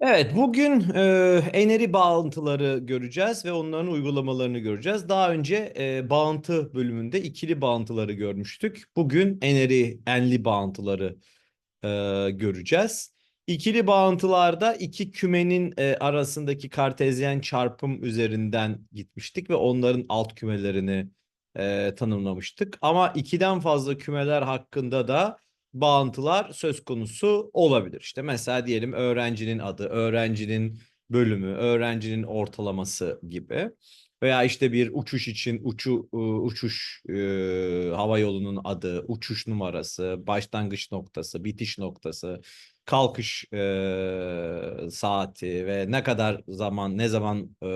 Evet, bugün e, NRI bağıntıları göreceğiz ve onların uygulamalarını göreceğiz. Daha önce e, bağıntı bölümünde ikili bağıntıları görmüştük. Bugün NRI, enli bağıntıları e, göreceğiz. İkili bağıntılarda iki kümenin e, arasındaki kartezyen çarpım üzerinden gitmiştik ve onların alt kümelerini e, tanımlamıştık. Ama ikiden fazla kümeler hakkında da bağıntılar söz konusu olabilir. İşte mesela diyelim öğrencinin adı, öğrencinin bölümü, öğrencinin ortalaması gibi. Veya işte bir uçuş için uçu uçuş e, hava yolunun adı, uçuş numarası, başlangıç noktası, bitiş noktası, kalkış e, saati ve ne kadar zaman ne zaman e,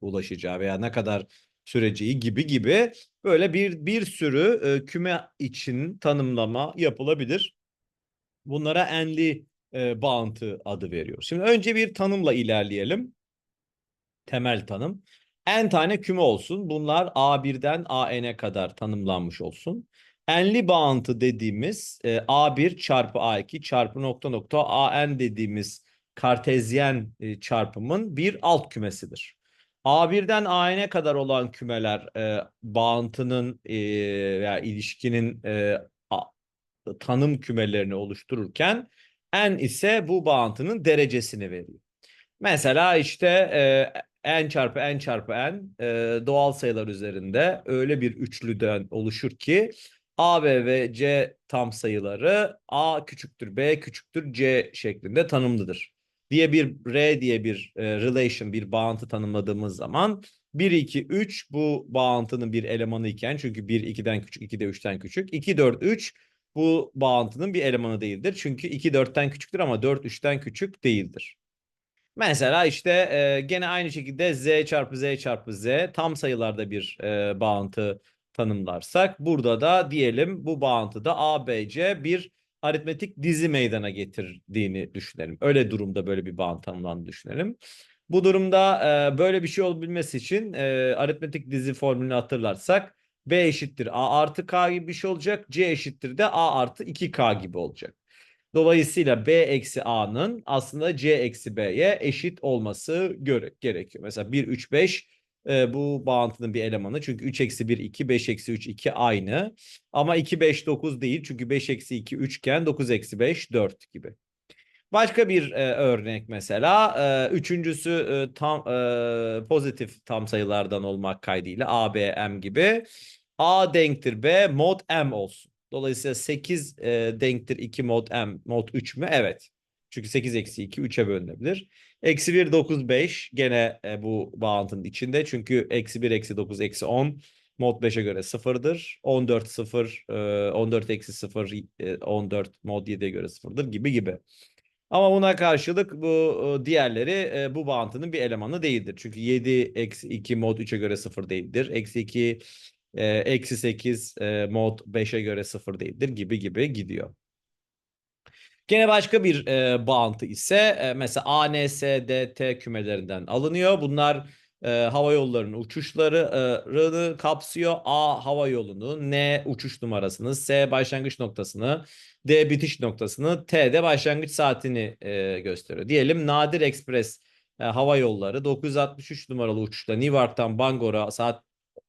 ulaşacağı veya ne kadar süreceği gibi gibi böyle bir bir sürü e, küme için tanımlama yapılabilir. Bunlara enli e, bağıntı adı veriyoruz. Şimdi önce bir tanımla ilerleyelim. Temel tanım. N tane küme olsun. Bunlar A1'den AN'e kadar tanımlanmış olsun. Enli bağıntı dediğimiz e, A1 çarpı A2 çarpı nokta nokta AN dediğimiz kartezyen e, çarpımın bir alt kümesidir. A1'den AN'e kadar olan kümeler e, bağıntının e, veya ilişkinin e, a, tanım kümelerini oluştururken N ise bu bağıntının derecesini veriyor. Mesela işte e, N çarpı N çarpı N e, doğal sayılar üzerinde öyle bir üçlüden oluşur ki A, B ve C tam sayıları A küçüktür B küçüktür C şeklinde tanımlıdır diye bir R diye bir e, relation, bir bağıntı tanımladığımız zaman 1, 2, 3 bu bağıntının bir elemanı iken çünkü 1, 2'den küçük, 2 de 3'ten küçük. 2, 4, 3 bu bağıntının bir elemanı değildir. Çünkü 2, 4'ten küçüktür ama 4, 3'ten küçük değildir. Mesela işte e, gene aynı şekilde z çarpı z çarpı z tam sayılarda bir e, bağıntı tanımlarsak burada da diyelim bu bağıntıda a, b, c bir aritmetik dizi meydana getirdiğini düşünelim. Öyle durumda böyle bir bağıntı tanımlandığını düşünelim. Bu durumda e, böyle bir şey olabilmesi için e, aritmetik dizi formülünü hatırlarsak b eşittir a artı k gibi bir şey olacak. c eşittir de a artı 2k gibi olacak. Dolayısıyla b eksi a'nın aslında c eksi b'ye eşit olması gerekiyor. Mesela 1, 3, 5 e, bu bağıntının bir elemanı. Çünkü 3 eksi 1 2, 5 eksi 3 2 aynı. Ama 2, 5, 9 değil. Çünkü 5 eksi 2 3 iken 9 eksi 5 4 gibi. Başka bir e, örnek mesela. E, üçüncüsü e, tam e, pozitif tam sayılardan olmak kaydıyla A, B, M gibi. A denktir B mod M olsun. Dolayısıyla 8 e, denktir 2 mod M mod 3 mü? Evet. Çünkü 8 eksi 2 3'e bölünebilir. Eksi 1 9 5 gene e, bu bağıntının içinde. Çünkü eksi 1 eksi 9 eksi 10 mod 5'e göre sıfırdır. 14 0 e, 14 eksi 0 e, 14 mod 7'ye göre sıfırdır gibi gibi. Ama buna karşılık bu e, diğerleri e, bu bağıntının bir elemanı değildir. Çünkü 7 eksi 2 mod 3'e göre sıfır değildir. Eksi 2 e, eksi 8 e, mod 5'e göre sıfır değildir gibi gibi gidiyor. Gene başka bir e, bağıntı ise e, mesela A, N, S, D, T kümelerinden alınıyor. Bunlar e, hava yollarının uçuşlarını kapsıyor. A hava yolunu, N uçuş numarasını, S başlangıç noktasını, D bitiş noktasını, T de başlangıç saatini e, gösteriyor. Diyelim Nadir Express e, hava yolları 963 numaralı uçuşta Newark'tan Bangor'a saat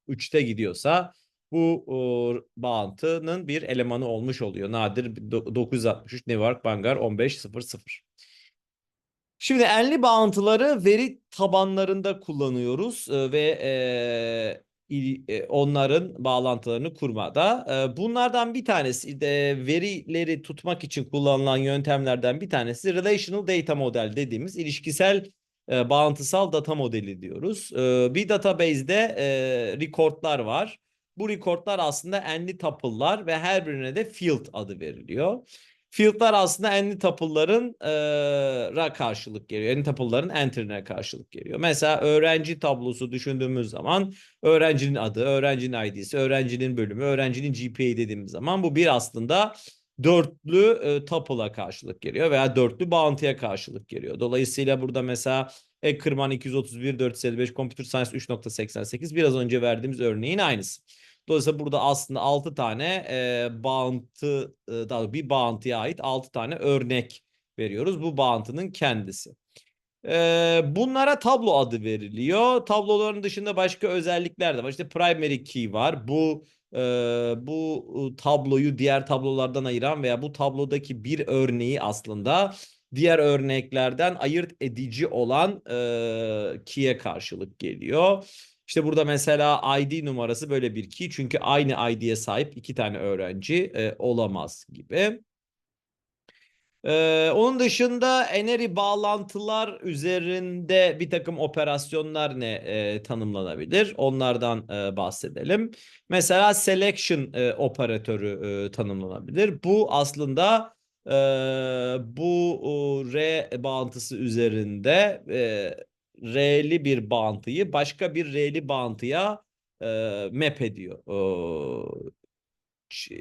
3'te gidiyorsa bu o, bağıntının bir elemanı olmuş oluyor. Nadir 963 Newark Bangar 1500. Şimdi enli bağıntıları veri tabanlarında kullanıyoruz e, ve e, onların bağlantılarını kurmada. E, bunlardan bir tanesi de verileri tutmak için kullanılan yöntemlerden bir tanesi relational data model dediğimiz ilişkisel e, bağıntısal data modeli diyoruz. E, bir database'de e, recordlar var. Bu recordlar aslında enli tuple'lar ve her birine de field adı veriliyor. Field'lar aslında enli tuple'ların e, karşılık geliyor. Enli tuple'ların enter'ine karşılık geliyor. Mesela öğrenci tablosu düşündüğümüz zaman öğrencinin adı, öğrencinin ID'si, öğrencinin bölümü, öğrencinin GPA dediğimiz zaman bu bir aslında dörtlü e, tuple'a karşılık geliyor veya dörtlü bağıntıya karşılık geliyor. Dolayısıyla burada mesela Ekkerman 231 455 Computer Science 3.88 biraz önce verdiğimiz örneğin aynısı. Dolayısıyla burada aslında 6 tane e, bağıntı e, daha bir bağıntıya ait 6 tane örnek veriyoruz. Bu bağıntının kendisi. Ee, bunlara tablo adı veriliyor. Tabloların dışında başka özellikler de var. İşte primary key var. Bu e, bu tabloyu diğer tablolardan ayıran veya bu tablodaki bir örneği aslında diğer örneklerden ayırt edici olan e, key'e karşılık geliyor. İşte burada mesela ID numarası böyle bir key çünkü aynı ID'ye sahip iki tane öğrenci e, olamaz gibi. Ee, onun dışında Eneri bağlantılar üzerinde bir takım operasyonlar ne e, tanımlanabilir? Onlardan e, bahsedelim. Mesela selection e, operatörü e, tanımlanabilir. Bu aslında e, bu e, R bağıntısı üzerinde e, R'li bir bağıntıyı başka bir R'li bağıntıya e, map ediyor. E,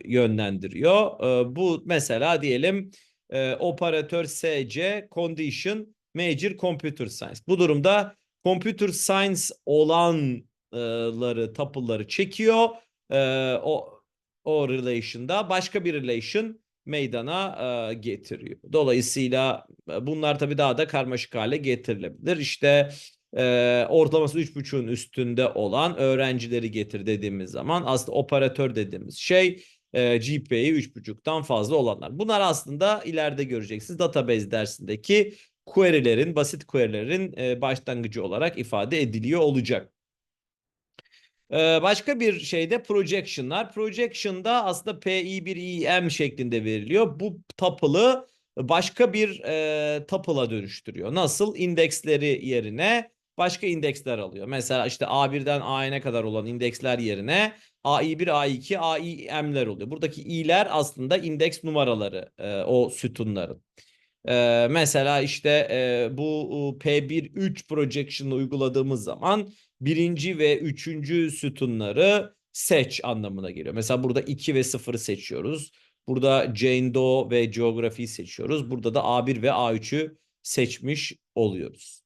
yönlendiriyor. E, bu mesela diyelim e, operatör SC condition major computer science. Bu durumda computer science olanları tuple'ları çekiyor. E, o o relation'da başka bir relation meydana e, getiriyor. Dolayısıyla bunlar tabii daha da karmaşık hale getirilebilir. İşte e, ortalaması 3.5'un üstünde olan öğrencileri getir dediğimiz zaman aslında operatör dediğimiz şey e, GPA'yı 3.5'tan fazla olanlar. Bunlar aslında ileride göreceksiniz database dersindeki query'lerin, basit query'lerin e, başlangıcı olarak ifade ediliyor olacak. Başka bir şeyde projection'lar. Projection'da aslında PI1EM şeklinde veriliyor. Bu tuple'ı başka bir e, tuple'a dönüştürüyor. Nasıl? İndeksleri yerine başka indeksler alıyor. Mesela işte A1'den A'ya kadar olan indeksler yerine AI1, AI2, AIM'ler oluyor. Buradaki i'ler aslında indeks numaraları e, o sütunların. E, mesela işte e, bu P1-3 projection'ı uyguladığımız zaman birinci ve üçüncü sütunları seç anlamına geliyor. Mesela burada 2 ve 0'ı seçiyoruz. Burada Jane Doe ve Geography'yi seçiyoruz. Burada da A1 ve A3'ü seçmiş oluyoruz.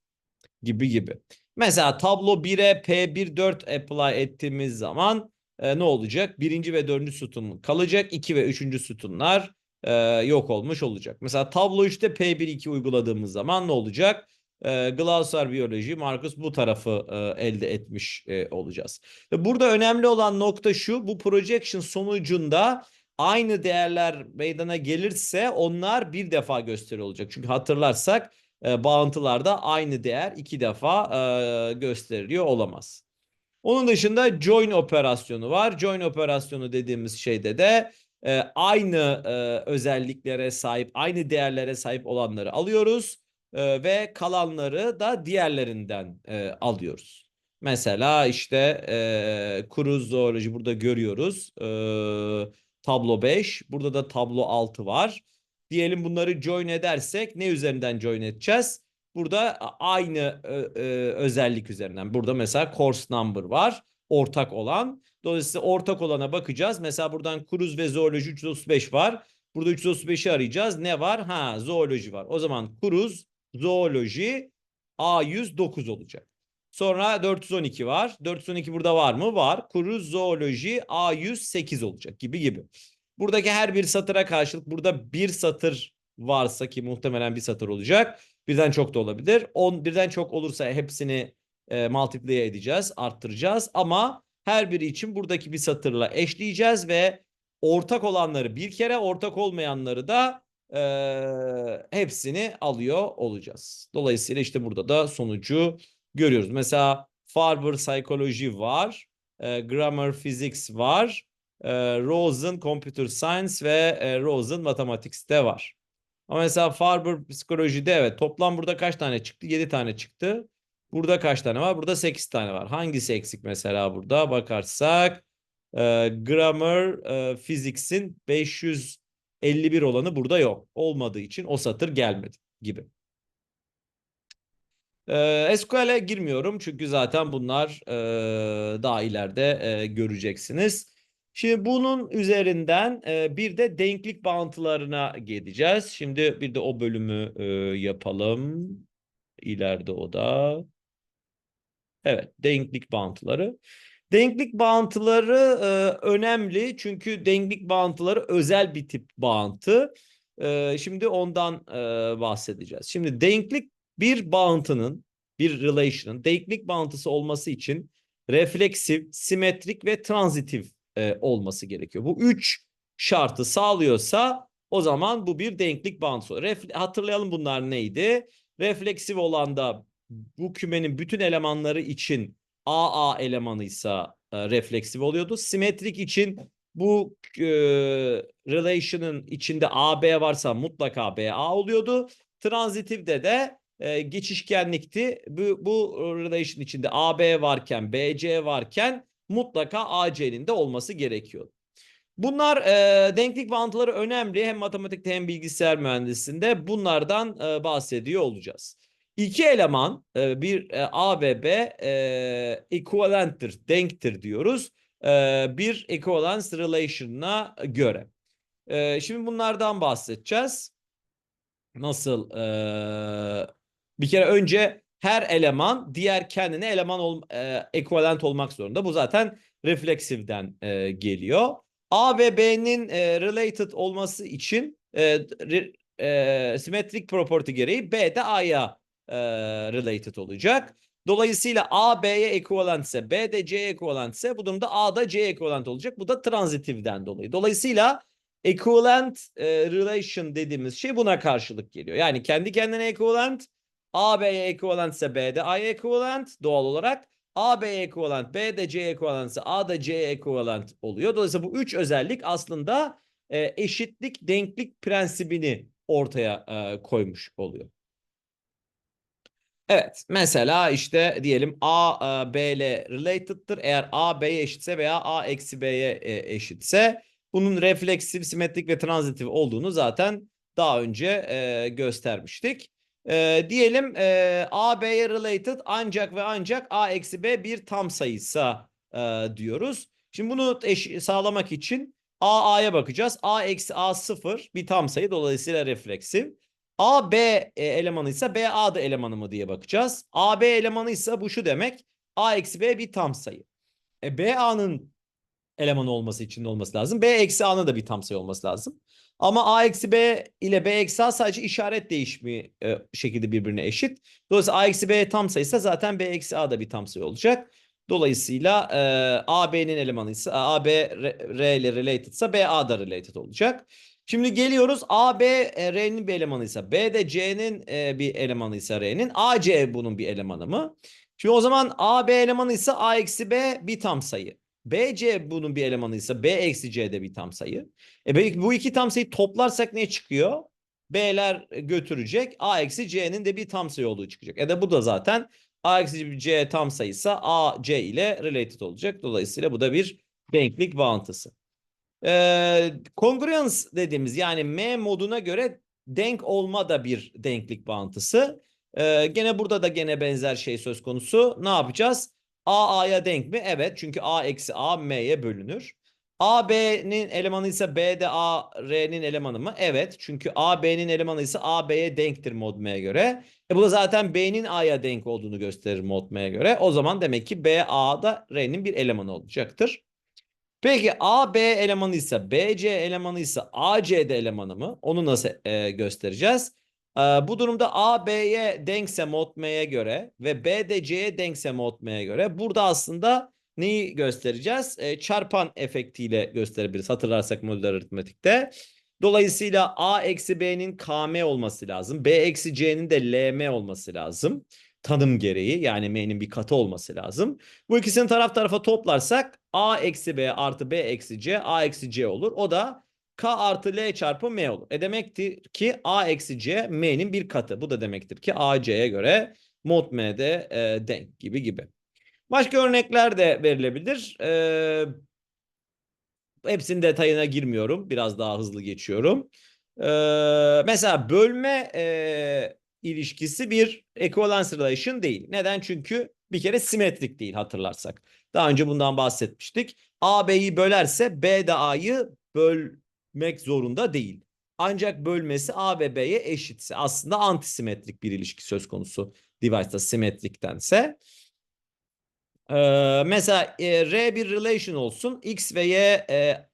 Gibi gibi. Mesela tablo 1'e P1-4 apply ettiğimiz zaman e, ne olacak? Birinci ve dördüncü sütun kalacak. iki ve üçüncü sütunlar e, yok olmuş olacak. Mesela tablo 3'te P1-2 uyguladığımız zaman ne olacak? E, Glasser biyoloji, Marcus bu tarafı e, elde etmiş e, olacağız. Burada önemli olan nokta şu. Bu projection sonucunda aynı değerler meydana gelirse onlar bir defa gösteri olacak. Çünkü hatırlarsak e, bağıntılarda aynı değer iki defa e, gösteriliyor olamaz. Onun dışında join operasyonu var. Join operasyonu dediğimiz şeyde de e, aynı e, özelliklere sahip, aynı değerlere sahip olanları alıyoruz e, ve kalanları da diğerlerinden e, alıyoruz. Mesela işte e, kuru zooloji burada görüyoruz. E, tablo 5, burada da tablo 6 var. Diyelim bunları join edersek ne üzerinden join edeceğiz? Burada aynı özellik üzerinden. Burada mesela course number var. Ortak olan. Dolayısıyla ortak olana bakacağız. Mesela buradan kruz ve zooloji 335 var. Burada 335'i arayacağız. Ne var? Ha zooloji var. O zaman kruz, zooloji A109 olacak. Sonra 412 var. 412 burada var mı? Var. Kruz, zooloji A108 olacak gibi gibi. Buradaki her bir satıra karşılık burada bir satır varsa ki muhtemelen bir satır olacak. Birden çok da olabilir. 10 birden çok olursa hepsini e, multiply edeceğiz, arttıracağız ama her biri için buradaki bir satırla eşleyeceğiz ve ortak olanları bir kere, ortak olmayanları da e, hepsini alıyor olacağız. Dolayısıyla işte burada da sonucu görüyoruz. Mesela Farber Psychology var, e, Grammar Physics var, e, Rosen Computer Science ve e, Rosen Mathematics de var. Ama mesela Farber psikolojide evet toplam burada kaç tane çıktı? 7 tane çıktı. Burada kaç tane var? Burada 8 tane var. Hangisi eksik mesela burada bakarsak e, Grammar e, Physics'in 551 olanı burada yok. Olmadığı için o satır gelmedi gibi. E, SQL'e girmiyorum çünkü zaten bunlar e, daha ileride e, göreceksiniz. Şimdi bunun üzerinden e, bir de denklik bağıntılarına geleceğiz. Şimdi bir de o bölümü e, yapalım. İleride o da. Evet, denklik bağıntıları. Denklik bağıntıları e, önemli çünkü denklik bağıntıları özel bir tip bağıntı. Ee, şimdi ondan e, bahsedeceğiz. Şimdi denklik bir bağıntının, bir relation'ın denklik bağıntısı olması için refleksif, simetrik ve transitif e, olması gerekiyor. Bu üç şartı sağlıyorsa o zaman bu bir denklik bağıntısı. Ref, hatırlayalım bunlar neydi? Refleksif olan da bu kümenin bütün elemanları için AA elemanıysa e, refleksif oluyordu. Simetrik için bu e, relation'ın içinde AB varsa mutlaka BA oluyordu. Transitifde de e, geçişkenlikti. Bu, bu relation içinde AB varken BC varken mutlaka AC'nin de olması gerekiyor. Bunlar e, denklik bağıntıları önemli. Hem matematikte hem bilgisayar mühendisliğinde bunlardan e, bahsediyor olacağız. İki eleman e, bir e, A ve B e, equivalent'tir, denktir diyoruz. E, bir equivalence relation'ına göre. Şimdi bunlardan bahsedeceğiz. Nasıl? Bir kere önce her eleman diğer kendine eleman ol, e, equivalent olmak zorunda. Bu zaten refleksivden geliyor. A ve B'nin related olması için simetrik property gereği B de A'ya e, related olacak. Dolayısıyla A B'ye ekvivalent ise B de C'ye ekvivalent ise bu durumda A da C'ye ekvivalent olacak. Bu da transitifden dolayı. Dolayısıyla equivalent e, relation dediğimiz şey buna karşılık geliyor. Yani kendi kendine equivalent A B'ye ekvivalent ise B de A'ya ekvivalent doğal olarak. A B'ye ekvivalent, B de C'ye ekvivalent ise A da C'ye ekvivalent oluyor. Dolayısıyla bu üç özellik aslında e, eşitlik, denklik prensibini ortaya e, koymuş oluyor. Evet mesela işte diyelim A e, B ile related'tır. Eğer A B'ye eşitse veya A eksi B'ye e, eşitse bunun refleksif, simetrik ve transitif olduğunu zaten daha önce e, göstermiştik. E, diyelim e, A B'ye related ancak ve ancak A eksi B bir tam sayısa e, diyoruz. Şimdi bunu sağlamak için A A'ya bakacağız. A eksi A sıfır bir tam sayı dolayısıyla refleksif. A B e, elemanı ise B A da elemanı mı diye bakacağız. A B elemanı ise bu şu demek. A eksi B bir tam sayı. E, B A'nın elemanı olması için de olması lazım. B eksi A'nın da bir tam sayı olması lazım. Ama A eksi B ile B eksi A sadece işaret değişimi e, şekilde birbirine eşit. Dolayısıyla A eksi B tam sayısa zaten B eksi A da bir tam sayı olacak. Dolayısıyla e, A B'nin elemanı ise A B R, R ile related ise B A da related olacak. Şimdi geliyoruz A, B, e, R'nin bir elemanıysa, B de C'nin e, bir elemanıysa R'nin, A, C bunun bir elemanı mı? Şimdi o zaman A, B elemanıysa A eksi B bir tam sayı. B, C bunun bir elemanıysa B eksi C de bir tam sayı. E bu iki tam sayı toplarsak ne çıkıyor? B'ler götürecek. A eksi C'nin de bir tam sayı olduğu çıkacak. E de bu da zaten A eksi C tam sayısa A, C ile related olacak. Dolayısıyla bu da bir denklik bağıntısı. Ee, congruence dediğimiz yani M moduna göre denk olma da bir denklik bağıntısı. Ee, gene burada da gene benzer şey söz konusu. Ne yapacağız? A A'ya denk mi? Evet çünkü A eksi A M'ye bölünür. A B'nin elemanı ise B de A R'nin elemanı mı? Evet çünkü A B'nin elemanı ise A B'ye denktir mod M'ye göre. E bu da zaten B'nin A'ya denk olduğunu gösterir mod M'ye göre. O zaman demek ki B A'da R'nin bir elemanı olacaktır. Peki A B elemanı ise B C elemanı ise A C de elemanı mı? Onu nasıl e, göstereceğiz? E, bu durumda A B'ye denkse mod M'ye göre ve B de C'ye denkse mod M'ye göre burada aslında neyi göstereceğiz? E, çarpan efektiyle gösterebiliriz hatırlarsak modüler aritmetikte. Dolayısıyla A eksi B'nin KM olması lazım. B eksi C'nin de LM olması lazım tanım gereği yani m'nin bir katı olması lazım. Bu ikisini taraf tarafa toplarsak a eksi b artı b eksi c a eksi c olur. O da k artı l çarpı m olur. E demektir ki a eksi c m'nin bir katı. Bu da demektir ki a c'ye göre mod m'de e, denk gibi gibi. Başka örnekler de verilebilir. E, hepsinin detayına girmiyorum. Biraz daha hızlı geçiyorum. E, mesela bölme e, ilişkisi bir equivalence değil. Neden? Çünkü bir kere simetrik değil hatırlarsak. Daha önce bundan bahsetmiştik. A B'yi bölerse B de A'yı bölmek zorunda değil. Ancak bölmesi A ve B'ye eşitse aslında antisimetrik bir ilişki söz konusu device'da simetriktense. Ee, mesela e, R bir relation olsun. X ve Y e,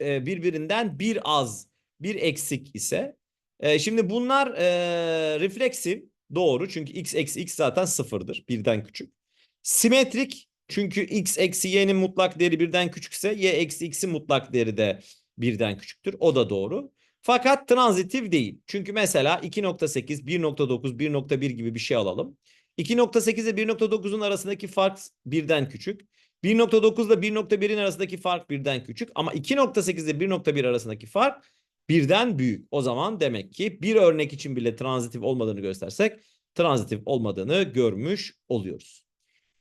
e, birbirinden bir az bir eksik ise. E, şimdi bunlar e, refleksif doğru çünkü x eksi x zaten sıfırdır birden küçük. Simetrik çünkü x eksi y'nin mutlak değeri birden küçükse y eksi x'in mutlak değeri de birden küçüktür. O da doğru. Fakat transitif değil. Çünkü mesela 2.8, 1.9, 1.1 gibi bir şey alalım. 2.8 ile 1.9'un arasındaki fark birden küçük. 1.9 ile 1.1'in arasındaki fark birden küçük. Ama 2.8 ile 1.1 arasındaki fark birden büyük. O zaman demek ki bir örnek için bile transitif olmadığını göstersek transitif olmadığını görmüş oluyoruz.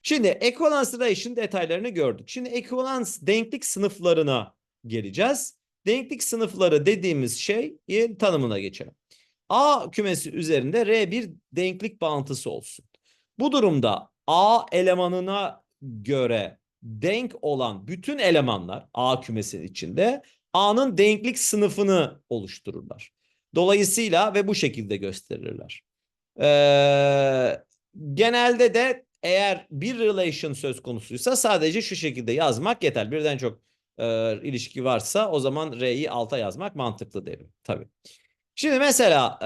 Şimdi equivalence relation detaylarını gördük. Şimdi equivalence denklik sınıflarına geleceğiz. Denklik sınıfları dediğimiz şeyin tanımına geçelim. A kümesi üzerinde R bir denklik bağıntısı olsun. Bu durumda A elemanına göre denk olan bütün elemanlar A kümesinin içinde A'nın denklik sınıfını oluştururlar. Dolayısıyla ve bu şekilde gösterirler. Ee, genelde de eğer bir relation söz konusuysa sadece şu şekilde yazmak yeter. Birden çok e, ilişki varsa o zaman R'yi alta yazmak mantıklı derim. Tabii. Şimdi mesela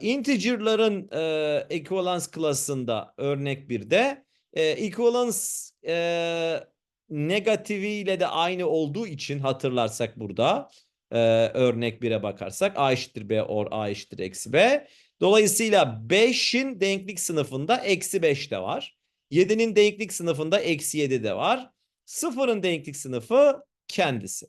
e, integer'ların e, equivalence klasında örnek bir de e, equivalence e, negatifiyle de aynı olduğu için hatırlarsak burada e, örnek 1'e bakarsak a eşittir b or a eşittir eksi b. Dolayısıyla 5'in denklik sınıfında eksi 5 de var. 7'nin denklik sınıfında eksi 7 de var. 0'ın denklik sınıfı kendisi.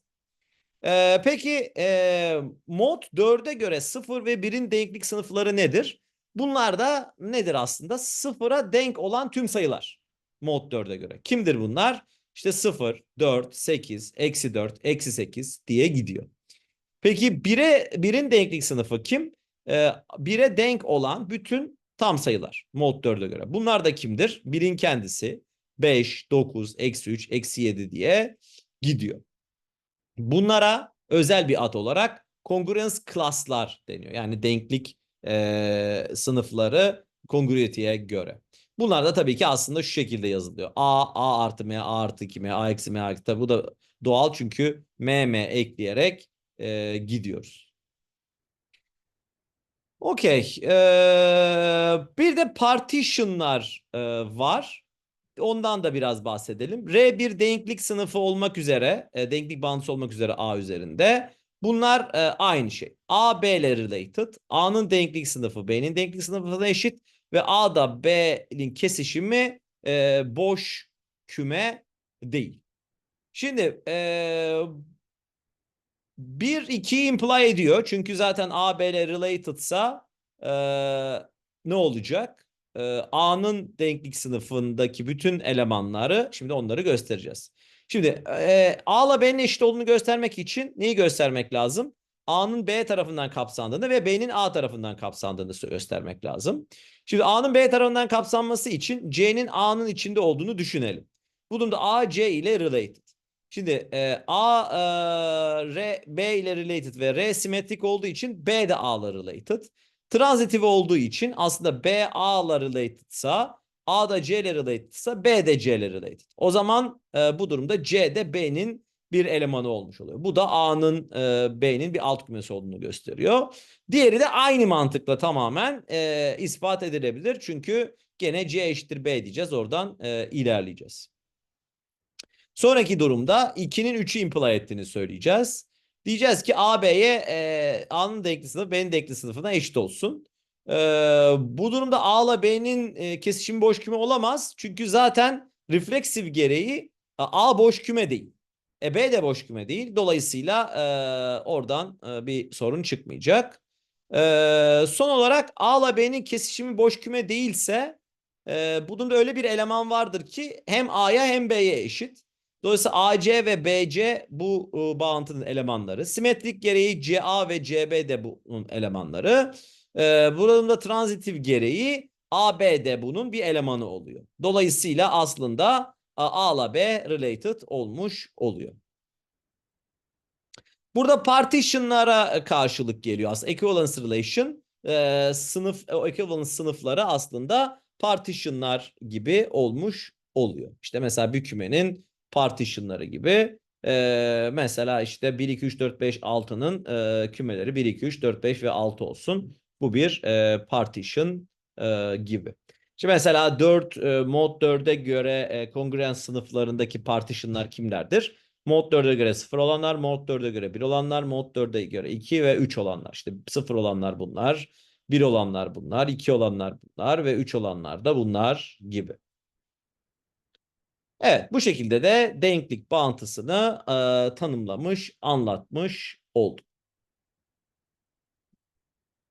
Ee, peki e, mod 4'e göre 0 ve 1'in denklik sınıfları nedir? Bunlar da nedir aslında? 0'a denk olan tüm sayılar. Mod 4'e göre. Kimdir bunlar? İşte 0, 4, 8, eksi 4, eksi 8 diye gidiyor. Peki 1'e 1'in denklik sınıfı kim? Ee, 1'e denk olan bütün tam sayılar. Mod 4'e göre. Bunlar da kimdir? 1'in kendisi 5, 9, eksi 3, eksi 7 diye gidiyor. Bunlara özel bir ad olarak congruence class'lar deniyor. Yani denklik e, sınıfları congruity'ye göre. Bunlar da tabii ki aslında şu şekilde yazılıyor. A, A artı M, A artı 2 M, A eksi M, A eksi. Tabii bu da doğal çünkü M, M ekleyerek e, gidiyoruz. Okey. Ee, bir de partitionlar e, var. Ondan da biraz bahsedelim. R bir denklik sınıfı olmak üzere, e, denklik bağıntısı olmak üzere A üzerinde. Bunlar e, aynı şey. A B ile related. A'nın denklik sınıfı B'nin denklik sınıfına eşit ve A da B'nin kesişimi e, boş küme değil. Şimdi e, 1 2 imply ediyor. Çünkü zaten A B ile relatedsa e, ne olacak? e, A'nın denklik sınıfındaki bütün elemanları şimdi onları göstereceğiz. Şimdi e, A ile B'nin eşit olduğunu göstermek için neyi göstermek lazım? A'nın B tarafından kapsandığını ve B'nin A tarafından kapsandığını göstermek lazım. Şimdi A'nın B tarafından kapsanması için C'nin A'nın içinde olduğunu düşünelim. Bu durumda A C ile related. Şimdi e, A e, R, B ile related ve R simetrik olduğu için B de A ile related. Transitif olduğu için aslında B A ile relatedsa A da C ile relatedsa B de C ile related. O zaman e, bu durumda C de B'nin bir elemanı olmuş oluyor. Bu da A'nın e, B'nin bir alt kümesi olduğunu gösteriyor. Diğeri de aynı mantıkla tamamen e, ispat edilebilir. Çünkü gene C eşittir B diyeceğiz. Oradan e, ilerleyeceğiz. Sonraki durumda 2'nin 3'ü imply ettiğini söyleyeceğiz. Diyeceğiz ki A B'ye e, A'nın denkli sınıfı B'nin denkli sınıfına eşit olsun. E, bu durumda A ile B'nin e, kesişimi boş küme olamaz. Çünkü zaten refleksif gereği A boş küme değil. E, B de boş küme değil. Dolayısıyla e, oradan e, bir sorun çıkmayacak. E, son olarak A ile B'nin kesişimi boş küme değilse e, bu durumda öyle bir eleman vardır ki hem A'ya hem B'ye eşit. Dolayısıyla AC ve BC bu e, bağıntının elemanları. Simetrik gereği CA ve CB de bunun elemanları. E, burada transitif gereği AB de bunun bir elemanı oluyor. Dolayısıyla aslında A ile B related olmuş oluyor. Burada partitionlara karşılık geliyor aslında. Equivalence relation e, sınıf equivalence sınıfları aslında partitionlar gibi olmuş oluyor. İşte mesela bir kümenin partitionları gibi Ee, mesela işte 1, 2, 3, 4, 5, 6'nın e, kümeleri 1, 2, 3, 4, 5 ve 6 olsun. Bu bir e, partition e, gibi. Şimdi mesela 4 e, mod 4'e göre e, kongruens sınıflarındaki partitionlar kimlerdir? Mod 4'e göre 0 olanlar, mod 4'e göre 1 olanlar, mod 4'e göre 2 ve 3 olanlar. İşte 0 olanlar bunlar, 1 olanlar bunlar, 2 olanlar bunlar ve 3 olanlar da bunlar gibi. Evet, bu şekilde de denklik bağıntısını e, tanımlamış, anlatmış olduk.